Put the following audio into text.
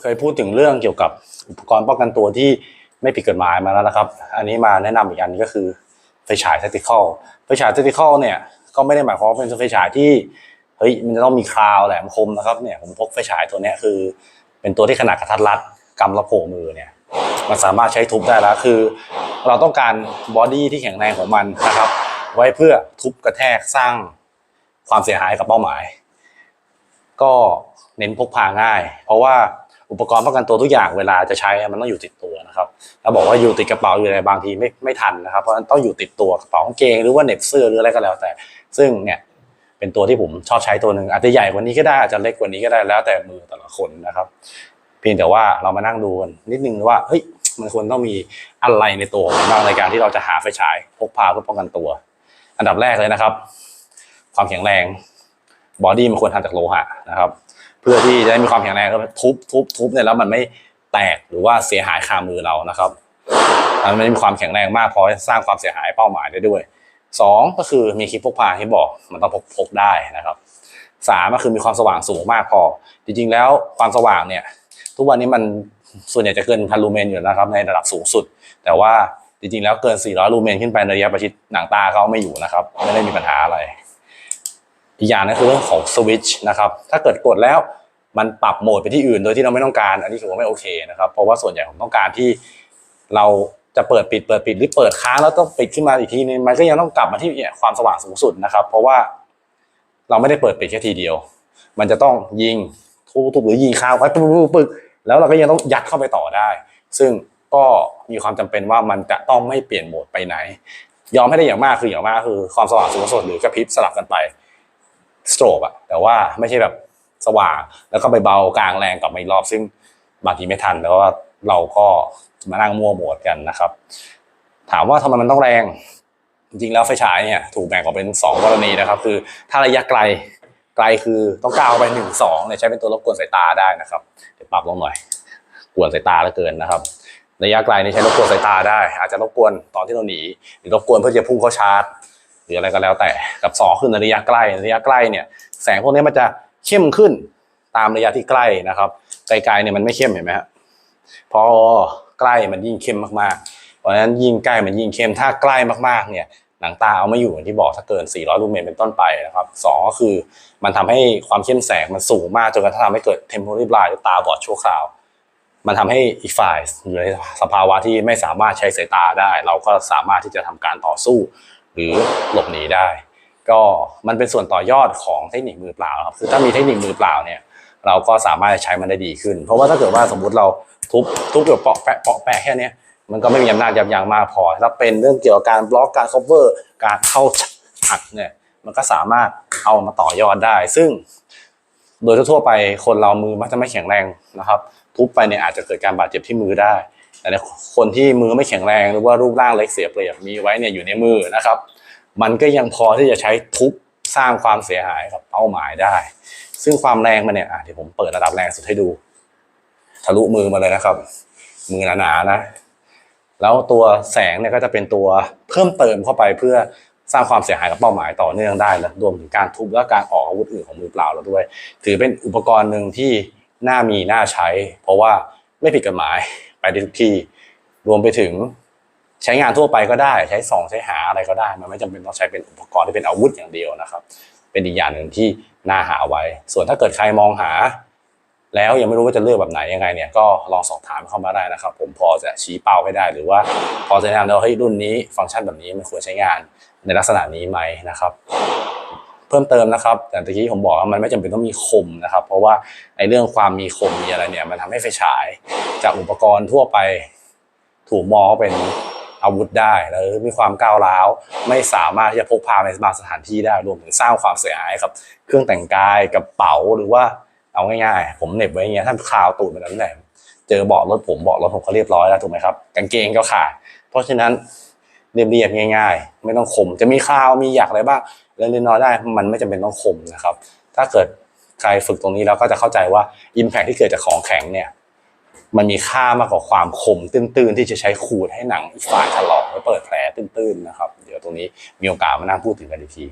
เคยพูดถึงเรื่องเกี่ยวกับอุปกรณ์ป้องกันตัวที่ไม่ผิดกฎหมายมาแล้วนะครับ อันนี้มาแนะนำอีกอันก็คือไฟฉาย tactical ไฟฉาย tactical เนี่ยก็ไม่ได้หมายความว่าเป็นไฟฉายที่เฮ้ยมันจะต้องมีคราวแหลมคมนะครับเนี่ยผมพกไฟฉายตัวนี้คือ เป็นตัวที่ขนาดกระทัดรัดกำละโผมือเนี่ยมันสามารถใช้ทุบได้แล้วคือ เราต้องการบอดี้ที่แข็งแรงของมันนะครับ ไว้เพื่อทุบกระแทกสร้าง ความเสียหายกับเป้าหมาย ก็เน้นพกพาง่าย เพราะว่าอุปกรณ์ป้องกันตัวทุกอย่างเวลาจะใช้มันต้องอยู่ติดตัวนะครับถ้าบอกว่าอยู่ติดกระเป๋าอยู่อะไรบางทีไม่ไม่ทันนะครับเพราะฉะนั้นต้องอยู่ติดตัวกระเป๋ากางเกงหรือว่าเน็บเสื้อหรืออะไรก็แล้ว แต่ ซึ่งเนี่ยเป็นตัวที่ผมชอบใช้ตัวหนึ่งอาจจะใหญ่กว่านี้ก็ได้อาจจะเล็กกว่านี้ก็ได้แล้วแต่มือแต่ละคนนะครับ เพียงแต่ว่าเรามานั่งดูกันนิดนึงว่าเฮ้ยมันควรต้องมีอะไรในตัวนบ้างในการที่เราจะหาไฟฉายพกพาเพื่อป้องกันตัว อันดับแรกเลยนะครับ ความแข็งแรงบอดี้มันควรทำจากโลหะนะครับ เพื่อที่จะได้มีความแข็งแรงก็ทุบทุบทุบเนี่ยแล้วมันไม่แตกหรือว่าเสียหายคามือเรานะครับมันไม่มีความแข็งแรงมากพอสร้างความเสียหายเป้าหมายได้ด้วยสองก็คือมีคลิปพกพาที่บอกมันต้องพกพกได้นะครับสามก็คือมีความสว่างสูงมากพอ จริง ๆ แล้วความสว่างเนี่ย ทุกวันนี้มันส่วนใหญ่จะเกินพันลูเมนอยู่แล้วนะครับในระดับสูงสุด แต่ว่าจริงๆแล้วเกิน 400 ลูเมนขึ้นไปในระยะประชิดหนังตาเขาไม่อยู่นะครับ ไม่ได้มีปัญหาอะไร อีกอย่างนึงคือเรื่องของสวิตช์นะครับ ถ้าเกิดกดแล้วมันปรับโหมดไปที่อื่น โดยที่เราไม่ต้องการ อันนี้ถือว่าไม่โอเคนะครับ เพราะว่าส่วนใหญ่ผมต้องการที่เราจะเปิดปิดเปิดปิดหรือเปิดค้างแล้วต้องปิดขึ้นมาอีกทีนึงมันก็ยังต้องกลับมาที่เนี่ยความสว่างสูงสุดนะครับ เพราะว่าเราไม่ได้เปิดปิดแค่ทีเดียว มันจะต้องยิงทุบๆหรือยิงค้างไว้ปึ๊กๆปึ๊กๆแล้วเราก็ยังต้องยัดเข้าไปต่อได้ ซึ่งก็มีความจำเป็นว่ามันจะต้องไม่เปลี่ยนโหมดไปไหน ยอมให้ได้อย่างมากคืออย่างมากคือความสว่างสูงสุดหรือกระพริบสลับกันไป สโตรกอะแต่ว่าไม่ใช่แบบสว่างแล้วก็ไปเบากลางแรงกลับมาอีกรอบซึ่งบางทีไม่ทันแล้วว่าเราก็มานั่งมั่วโหมดกันนะครับ ถามว่าทำไมมันต้องแรง จริงๆแล้วไฟฉายเนี่ยถูกแบ่งออกเป็นสองกรณีนะครับ คือถ้าระยะไกลไกลคือต้องก้าวไปหนึ่งสองเนี่ยใช้เป็นตัวรบกวนสายตาได้นะครับเดี๋ยวปรับลงหน่อยกวนสายตาเหลือเกินนะครับ ระยะไกลนี่ใช้รบกวนสายตาได้ อาจจะรบกวนตอนที่เราหนีหรือรบกวนเพื่อจะพุ่งเข้าชาร์จ รืออะไรก็แล้วแต่กับสองคือในระยะใกล้ระยะใกล้เนี่ยแสงพวกนี้มันจะเข้มขึ้นตามระยะที่ใกล้นะครับไกลๆเนี่ยมันไม่เข้มเห็นไหมฮะพอใกล้มันยิ่งเข้มมากๆ เพราะฉะนั้นยิ่งใกล้มันยิ่งเข้มถ้าใกล้มากๆเนี่ยหนังตาเอาไม่อยู่อย่างที่บอกถ้าเกิน 400 ลูเมนเป็นต้นไปนะครับสองก็คือมันทำให้ความเข้มแสงมันสูงมากจนกระทั่งทำให้เกิด temporary blind หรือตาบอดชั่วคราว มันทำให้อีกฝ่ายอยู่ในสภาวะที่ไม่สามารถใช้สายตาได้ เราก็สามารถที่จะทำการต่อสู้ หรือหลบหนีได้ ก็มันเป็นส่วนต่อยอดของเทคนิคมือเปล่าครับคือถ้ามีเทคนิคมือเปล่าเนี่ยเราก็สามารถใช้มันได้ดีขึ้น เพราะว่าถ้าเกิดว่าสมมุติเราทุบทุบแบบเปาะแปะเปาะแปะแค่นี้มันก็ไม่มีอำนาจยับยั้งมากพอถ้าเป็นเรื่องเกี่ยวกับการบล็อกการ cover การเข้าอัดเนี่ยมันก็สามารถเอามาต่อยอดได้ ซึ่ง โดยทั่วไปคนเรามือมักจะไม่แข็งแรงนะครับ ทุบไปเนี่ยอาจจะเกิดการบาดเจ็บที่มือได้ แต่คนที่มือไม่แข็งแรงหรือว่ารูปร่างเล็กเสียเปรียบมีไว้เนี่ยอยู่ในมือนะครับ มันก็ยังพอที่จะใช้ทุบสร้างความเสียหายกับเป้าหมายได้ ซึ่งความแรงมันเนี่ยอะเดี๋ยวผมเปิดระดับแรงสุดให้ดู ทะลุมือมาเลยนะครับ มือหนาๆนะ แล้วตัวแสงเนี่ยก็จะเป็นตัวเพิ่มเติมเข้าไปเพื่อสร้างความเสียหายกับเป้าหมายต่อเนื่องได้และรวมถึงการทุบและการออกอาวุธอื่นของมือเปล่าแล้วด้วย ถือเป็นอุปกรณ์หนึ่งที่น่ามีน่าใช้ เพราะว่าไม่ผิดกฎหมาย ไปได้ทุกที่ รวมไปถึงใช้งานทั่วไปก็ได้ ใช้ส่องใช้หาอะไรก็ได้ มันไม่จำเป็นต้องใช้เป็นอุปกรณ์ที่เป็นอาวุธอย่างเดียวนะครับ เป็นอีกอย่างหนึ่งที่น่าหาไว้ ส่วนถ้าเกิดใครมองหา แล้วยังไม่รู้ว่าจะเลือกแบบไหนยังไงเนี่ยก็ลองสอบถามเข้ามาได้นะครับ ผมพอจะชี้เป้าให้ได้ หรือว่าพอจะแนะนำได้ว่าเฮ้ยรุ่นนี้ฟังก์ชันแบบนี้มันควรใช้งานในลักษณะนี้ไหมนะครับ พิ่มเติมนะครับอย่างตะกี้ผมบอกว่ามันไม่จำเป็นต้องมีคมนะครับ เพราะว่าไอ้เรื่องความมีคมมีอะไรเนี่ยมันทำให้ไฟฉายจากอุปกรณ์ทั่วไปถูกมองเป็นอาวุธได้แล้วมีความก้าวร้าวไม่สามารถที่จะพกพาในบางสถานที่ได้รวมถึงสร้างความเสียหายกับ เครื่องแต่งกายกระเป๋าหรือว่าเอาง่ายๆ ผมเหน็บไว้อย่างเงี้ยถ้าคาวตูดมันนั้นแหละเจอเบาะรถผมเบาะรถผมก็เรียบร้อยแล้วถูกไหมครับกางเกงก็ขาดเพราะฉะนั้นเรียบๆง่าย ๆ ไม่ต้องคมจะมีคราวมีหยักอะไรบ้าง เล็กๆน้อยได้มันไม่จำเป็นต้องคมนะครับ ถ้าเกิดใครฝึกตรงนี้แล้วก็จะเข้าใจว่า Impact ที่เกิดจากของแข็งเนี่ยมันมีค่ามากกว่าความคมตื้นๆ ที่จะใช้ขูดให้หนังอีกฝ่ายถลอกและเปิดแผลตื้นๆนะครับ เดี๋ยวตรงนี้มีโอกาสมานั่งพูดถึงกันอีกที